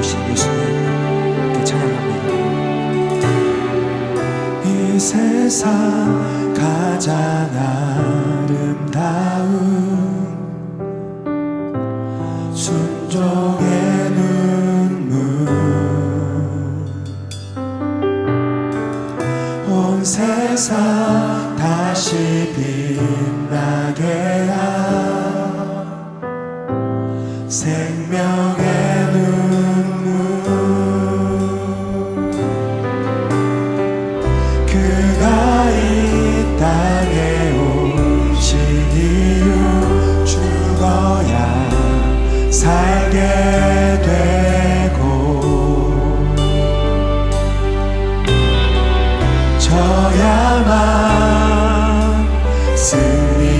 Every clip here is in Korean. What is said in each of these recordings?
오신 예수님께 찬양합니다. 이 세상 가장 아름다운 순종의 눈물 온 세상 다시 빛나게 하 생명 승리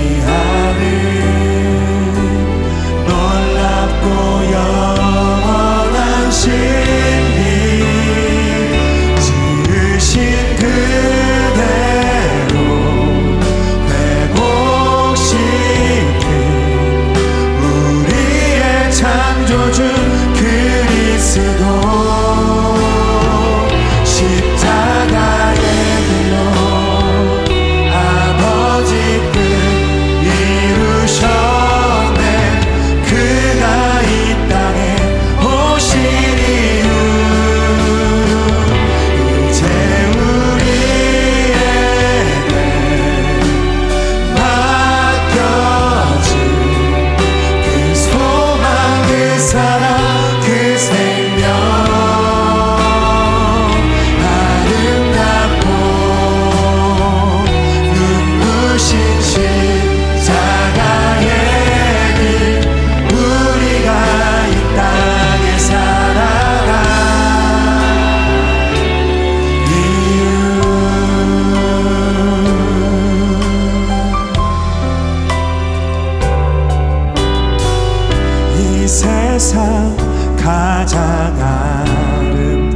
세상 가장 아름다운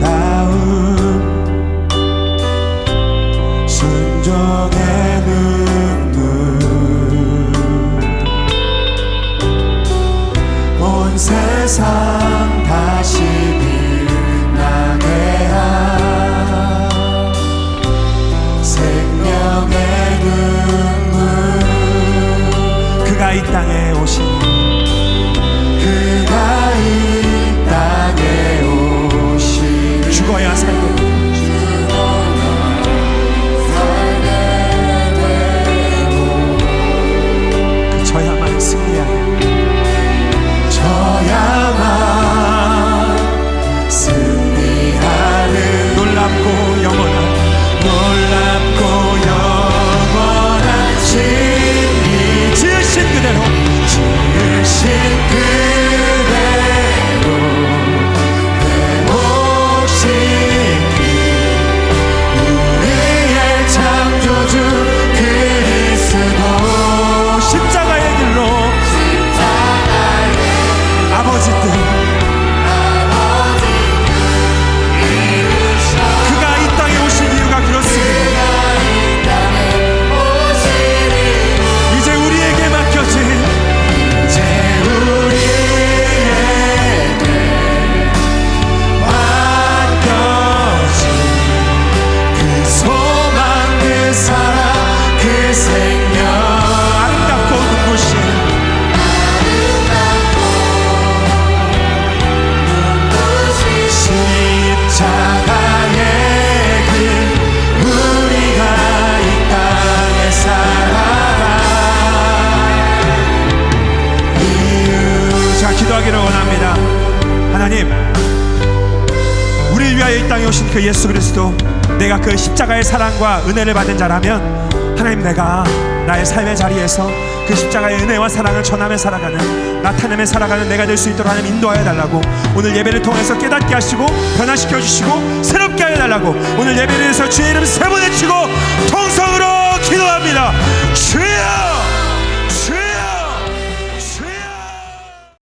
순종의 눈물 온 세상 이 땅에 오신 그 예수 그리스도 내가 그 십자가의 사랑과 은혜를 받은 자라면 하나님 내가 나의 삶의 자리에서 그 십자가의 은혜와 사랑을 전하며 살아가는 나타내며 살아가는 내가 될 수 있도록 하나님 인도하여 달라고 오늘 예배를 통해서 깨닫게 하시고 변화시켜 주시고 새롭게 하여 달라고 오늘 예배를 위해서 주의 이름 세 번 외치고 통